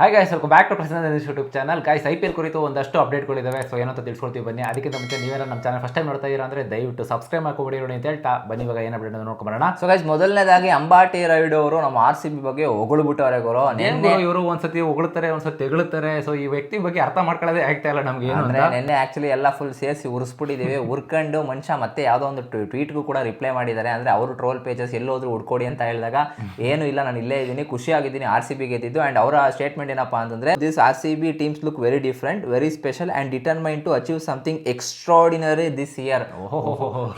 Hi guys welcome back to Prasanna YouTube channel guys I P L ಕುರಿತು ಒಂದಷ್ಟು ಅಪ್ಡೇಟ್ಗಳಿದ್ದಾವೆ so ಏನಂತ ತಿಳ್ಕೊಳ್ತೀವಿ ಬನ್ನಿ. ಅದಕ್ಕಿಂತ ಮುಂಚೆ ನೀವೇನ ನಮ್ಮ ಚಾನಲ್ ಫಸ್ಟ್ ಟೈಮ್ ನೋಡ್ತಾ ಇದ್ದೀರಾ ಅಂದರೆ ದಯವಿಟ್ಟು ಸಬ್ಸ್ಕ್ರೈಬ್ ಮಾಡ್ಕೊಬಿಡಿ ನೋಡಿ ಅಂತ ಹೇಳ್ತಾ ಬನ್ನಿ. ಇವಾಗ ಏನು ಅಪ್ಡೇಟ್ ನೋಡ್ಕೊಂಬರೋಣ. ಸೊ ಗೈಸ್ ಮೊದಲನೇದಾಗಿ ಅಂಬಾಟಿ ರೈಡ್ ಅವರು ನಮ್ಮ ಆರ್ ಸಿ ಬಿ ಬಗ್ಗೆ ಹೊಗಳ್ಬಿಟ್ಟವ್ರೆ ಗುರು. ನಿನ್ನೆ ಇವರು ಒಂದ್ಸತಿ ಹೊಗಳ್ತಾರೆ ಒಂದ್ಸತಿ ತೆಗಳುತ್ತಾರೆ ಸೊ ಈ ವ್ಯಕ್ತಿ ಬಗ್ಗೆ ಅರ್ಥ ಮಾಡ್ಕೊಳ್ಳೋದೇ ಆಗ್ತಾ ಇಲ್ಲ ನಮ್ಗೆ ಅಂದ್ರೆ ನಿನ್ನೆ ಆಕ್ಚುಲಿ ಎಲ್ಲ ಫುಲ್ ಸೇರಿಸಿ ಉರಿಸ್ಬಿಟ್ಟಿದ್ದೀವಿ ಉರ್ಕೊಂಡು ಮನುಷ್ಯ ಮತ್ತೆ ಯಾವುದೋ ಒಂದು ಟ್ವೀಟ್ಗೂ ಕೂಡ ರಿಪ್ಲೈ ಮಾಡಿದ್ದಾರೆ. ಅಂದ್ರೆ ಅವರು ಟ್ರೋಲ್ ಪೇಜಸ್ ಎಲ್ಲೋದ್ರು ಹುಡ್ಕೊಡಿ ಅಂತ ಹೇಳಿದಾಗ ಏನು ಇಲ್ಲ ನಾನು ಇಲ್ಲೇ ಇದ್ದೀನಿ ಖುಷಿಯಾಗಿದ್ದೀನಿ ಆರ್ ಸಿ ಬಿ ಗೆದ್ದಿದ್ದು ಅಂಡ್ ಅವರ ಸ್ಟೇಟ್ಮೆಂಟ್ ಏನಪ್ಪಾ ಅಂತಂದ್ರೆ this R C B teams look very different very special and determine to achieve something extraordinary this year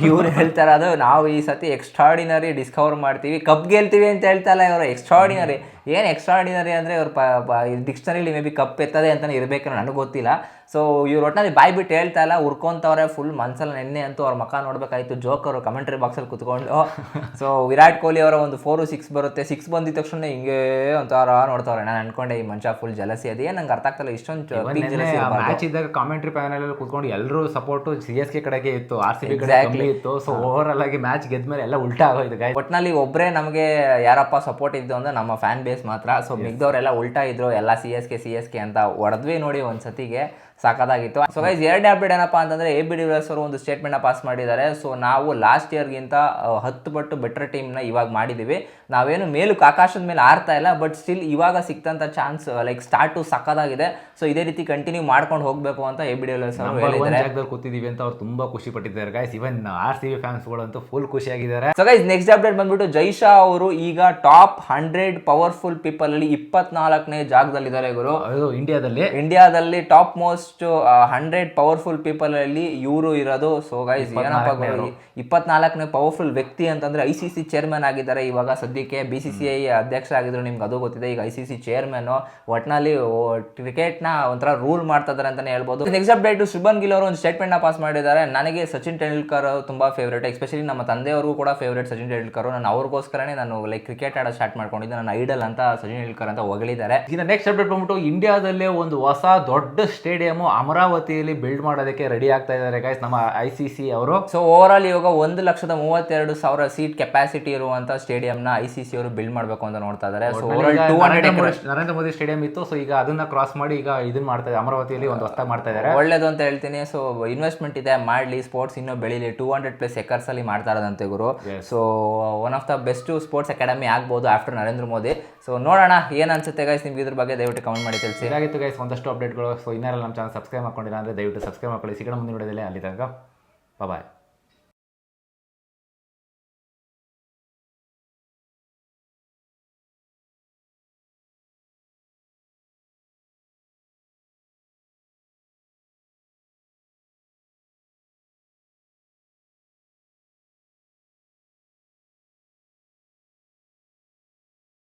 ಇವ್ರು ಹೇಳ್ತಾರೆ ಅದು ನಾವು ಈ ಸತಿ ಎಕ್ಸ್ಟ್ರಾಡಿನರಿ ಡಿಸ್ಕವರ್ ಮಾಡ್ತೀವಿ ಕಪ್ ಗೆಲ್ತೀವಿ ಅಂತ ಹೇಳ್ತಲ್ಲ ಇವರು ಎಕ್ಸ್ಟ್ರಾಡಿನರಿ ಏನು ಎಕ್ಸ್ಟ್ರಾಡಿನರಿ ಅಂದರೆ ಇವ್ರ ಡಿಕ್ಷನರಿಲಿ ಮೇ ಬಿ ಕಪ್ ಎತ್ತದೆ ಅಂತಲೇ ಇರಬೇಕು ನನಗೆ ಗೊತ್ತಿಲ್ಲ. ಸೊ ಇವ್ರು ಒಟ್ಟಿನಲ್ಲಿ ಬಾಯ್ ಬಿಟ್ಟು ಹೇಳ್ತಾ ಇಲ್ಲ. ಉರ್ಕೊಂತವ್ರೆ ಫುಲ್ ಮನ್ಸಲ್ಲಿ ನೆನ್ನೆ ಅಂತೂ ಅವ್ರ ಮಕ್ಕ ನೋಡಬೇಕಾಯ್ತು. ಜೋಕರು ಕಮೆಂಟ್ರಿ ಬಾಕ್ಸಲ್ಲಿ ಕುತ್ಕೊಂಡು. ಸೊ ವಿರಾಟ್ ಕೊಹ್ಲಿ ಅವರ ಒಂದು ಫೋರು ಸಿಕ್ಸ್ ಬರುತ್ತೆ. ಸಿಕ್ಸ್ ಬಂದಿದ ತಕ್ಷಣ ಹಿಂಗೆ ಒಂಥರ ನೋಡ್ತಾವ್ರೆ. ನಾನು ಅನ್ಕೊಂಡೆ ಈ ಮನುಷ್ಯ ಫುಲ್ ಜಲಸಿ ಅದೇ ನಂಗೆ ಅರ್ಥ ಆಗ್ತಲ್ಲ. ಇಷ್ಟೊಂದು ಮ್ಯಾಚ್ ಇದ್ದಾಗ ಕಾಮೆಂಟ್ರಿ ಪ್ಯಾನಲ್ ಅಲ್ಲಿ ಕೂತ್ಕೊಂಡು ಎಲ್ಲರೂ ಸಪೋರ್ಟ್ ಸಿ ಎಸ್ ಕೆ ಕಡೆಗೆ ಇತ್ತು ಆರ್ ಸಿ ಬಿ ಕಡೆ. ಇತ್ತು. ಸೊ ಓವರ್ ಆಲ್ ಆಗಿ ಮ್ಯಾಚ್ ಗೆದ್ದ ಮೇಲೆ ಎಲ್ಲ ಉಲ್ಟಾ ಆಗೋಯ್ತು ಒಟ್ಟಿನಲ್ಲಿ ಒಟ್ನಲ್ಲಿ ಒಬ್ಬರೇ ನಮಗೆ ಯಾರಪ್ಪ ಸಪೋರ್ಟ್ ಇದ್ದು ಅಂದ್ರೆ ನಮ್ಮ ಫ್ಯಾನ್ ಬೇಸ್ ಮಾತ್ರ. ಸೊ ಮಿಗ್ದವ್ರೆಲ್ಲ ಉಲ್ಟಾ ಇದ್ರು ಎಲ್ಲ C S K C S K ಅಂತ ಹೊಡೆದ್ವಿ ನೋಡಿ ಒಂದು ಸತಿಗೆ ಸಾಕಾಗಿತ್ತು ಸೊ ಗೈಸ್ ಎರಡನೇ ಅಪ್ಡೇಟ್ ಏನಪ್ಪ ಅಂತಂದ್ರೆ ಎ ಬಿ ಡಿವಿಲಿಯರ್ಸ್ ಅವರು ಒಂದು ಸ್ಟೇಟ್ಮೆಂಟ್ ಪಾಸ್ ಮಾಡಿದ್ದಾರೆ. ಸೊ ನಾವು ಲಾಸ್ಟ್ ಇಯರ್ಗಿಂತ ಹತ್ತು ಪಟ್ಟು ಬೆಟರ್ ಟೀಮ್ನ ಇವಾಗ ಮಾಡಿದ್ದೀವಿ. ನಾವೇನು ಮೇಲಕ್ಕೆ ಆಕಾಶದ ಮೇಲೆ ಆರ್ತಾ ಇಲ್ಲ ಬಟ್ ಸ್ಟಿಲ್ ಇವಾಗ ಸಿಕ್ತಂತ ಚಾನ್ಸ್ ಲೈಕ್ ಸ್ಟಾರ್ಟು ಸಕ್ಕದಾಗಿದೆ ಸೊ ಇದೇ ರೀತಿ ಕಂಟಿನ್ಯೂ ಮಾಡ್ಕೊಂಡು ಹೋಗಬೇಕು ಅಂತ ಎ ಬಿ ಅವರು ಒನ್ ಹೇಳಿದ್ದಾರೆ. ಜಾಗದಲ್ಲಿ ಕೂತಿದೀವಿ ಅಂತ ಅವ್ರು ತುಂಬಾ ಖುಷಿ ಪಟ್ಟಿದ್ದಾರೆ. Guys even R C B ಫ್ಯಾನ್ಸ್ಗಳಂತೂ full ಖುಷಿಯಾಗಿದ್ದಾರೆ ಸೊ ಗೈಸ್ ನೆಕ್ಸ್ಟ್ ಅಪ್ಡೇಟ್ ಬಂದ್ಬಿಟ್ಟು ಜೈಶಾ ಅವರು ಈಗ ಟಾಪ್ ಹಂಡ್ರೆಡ್ ಪವರ್ಫುಲ್ ಪೀಪಲ್ ಅಲ್ಲಿ ಇಪ್ಪತ್ನಾಲ್ಕನೇ ಜಾಗದಲ್ಲಿದ್ದಾರೆ ಗುರು. ಇಂಡಿಯಾದಲ್ಲಿ ಇಂಡಿಯಾದಲ್ಲಿ top most hundred powerful people ಅಲ್ಲಿ ಇವರು ಇರೋದು. ಸೊ ಗೈಸ್ ಏನಪ್ಪ ಇಪ್ಪತ್ನಾಲ್ಕನೇ ಪವರ್ಫುಲ್ ವ್ಯಕ್ತಿ ಅಂತಂದ್ರೆ ಐ ಸಿ ಸಿ ಚೇರ್ಮನ್ ಆಗಿದ್ದಾರೆ ಇವಾಗ ಸದ್ಯಕ್ಕೆ. ಬಿ ಸಿ ಸಿ ಐ ಅಧ್ಯಕ್ಷ ಆಗಿದ್ರು ನಿಮ್ಗೆ ಅದು ಗೊತ್ತಿದೆ. ಈಗ ಐ ಸಿ ಸಿ ಚೇರ್ಮನ್ ಒಟ್ನಲ್ಲಿ ಕ್ರಿಕೆಟ್ನ ಒಂಥರ ರೂಲ್ ಮಾಡ್ತಾ ಇದಾರೆ ಅಂತಾನೆ ಹೇಳ್ಬೋದು. ನೆಕ್ಸ್ಟ್ ಅಪ್ಡೇಟ್ ಶುಭನ್ ಗಿಲ್ ಅವರು ಒಂದು ಸ್ಟೇಟ್ಮೆಂಟ್ನ ಪಾಸ್ ಮಾಡಿದ್ದಾರೆ. ನನಗೆ ಸಚಿನ್ ತೆಂಡೂಲ್ಕರ್ ತುಂಬಾ ಫೇವ್ರೇಟ್ ಎಸ್ಪೆಷಲಿ ನಮ್ಮ ತಂದೆಯವ್ರಿಗೂ ಕೂಡ ಫೇವ್ರೇಟ್ ಸಚಿನ್ ತೆಂಡೂಲ್ಕರ್ ನಾನು ಅವ್ರಿಗೋಸ್ಕರನೇ ನಾನು ಲೈಕ್ ಕ್ರಿಕೆಟ್ ಆಡೋ ಸ್ಟಾರ್ಟ್ ಮಾಡ್ಕೊಂಡಿದ್ದೆ. ನನ್ನ ಐಡಲ್ ಅಂತ ಸಚಿನ್ ತೆಂಡೂಲ್ಕರ್ ಅಂತ ಹೊಗಳಿದ್ದಾರೆ. ಇನ್ನು ನೆಕ್ಸ್ಟ್ ಅಪ್ಡೇಟ್ ಬಂದ್ಬಿಟ್ಟು ಇಂಡಿಯಾದಲ್ಲೇ ಒಂದು ಹೊಸ ದೊಡ್ಡ ಸ್ಟೇಡಿಯಂ ಅಮರಾವತಿಯಲ್ಲಿ ಬಿಲ್ಡ್ ಮಾಡೋದಕ್ಕೆ ರೆಡಿ ಆಗ್ತಾ ಇದ್ದಾರೆ ಗೈಸ್ ನಮ್ಮ ಐ ಸಿ ಸಿ ಅವರು. ಸೊ ಓವರ್ ಆಲ್ ಇವಾಗ ಒಂದು ಲಕ್ಷದ ಮೂವತ್ತೆರಡು ಸಾವಿರ ಸೀಟ್ ಕೆಪಾಸಿಟಿ ಇರುವಂತ ಸ್ಟೇಡಿಯಂ ನ ಐ ಸಿ ಸಿ ಅವರು ಬಿಲ್ಡ್ ಮಾಡಬೇಕು ಅಂತ ನೋಡ್ತಾ ಇದ್ದಾರೆ. ನರೇಂದ್ರ ಮೋದಿ- ಸ್ಟೇಡಿಯಂ ಇತ್ತು ಸೊ ಈಗ ಅದನ್ನ ಕ್ರಾಸ್ ಮಾಡಿ ಈಗ ಇದನ್ನ ಮಾಡ್ತಾ ಇದ್ದಾರೆ. ಅಮರಾವತಿಯಲ್ಲಿ ಒಂದು ಹೊಸ ಮಾಡ್ತಾ ಇದ್ದಾರೆ. ಒಳ್ಳೇದು ಅಂತ ಹೇಳ್ತೀನಿ. ಸೊ ಇನ್ವೆಸ್ಟ್ಮೆಂಟ್ ಇದೆ ಮಾಡಲಿ ಸ್ಪೋರ್ಟ್ಸ್ ಇನ್ನೂ ಬೆಳಿಲಿ. ಟೂ ಹಂಡ್ರೆಡ್ ಪ್ಲಸ್ ಎಕರ್ಸ್ ಅಲ್ಲಿ ಮಾಡ್ತಾ ಇರೋದಂತೆ ಗುರು. So one of the best sports academy ಆಗ್ಬೋದು ಆಫ್ಟರ್ ನರೇಂದ್ರ ಮೋದಿ. ಸೊ ನೋಡೋಣ ಏನ್ ಅನ್ಸುತ್ತೆ ಗೈಸ್ ನಿಮ್ಗೆ ಇದ್ರ ಬಗ್ಗೆ ದಯವಿಟ್ಟು ಕಮೆಂಟ್ ಮಾಡಿ ತಿಳಿಸಿ. ಗೈಸ್ ಒಂದಷ್ಟು ಅಪ್ಡೇಟ್ಗಳು ಸೊ ಇನ್ನೆಲ್ಲ ನಮ್ಮ ಚಾನಲ್ ಸಬ್ಸ್ಕ್ರೈಬ್ ಮಾಡ್ಕೊಂಡಿಲ್ಲ ಅಂದರೆ ದಯವಿಟ್ಟು ಸಬ್ಸ್ಕ್ರೈಬ್ ಮಾಡ್ಕೊಳ್ಳಿ ಸಿಗೋಣ ಮುಂದಿನ ವಿಡಿಯೋದಲ್ಲಿ ಅಲ್ಲಿ ತನಕ. ಬಾಯ್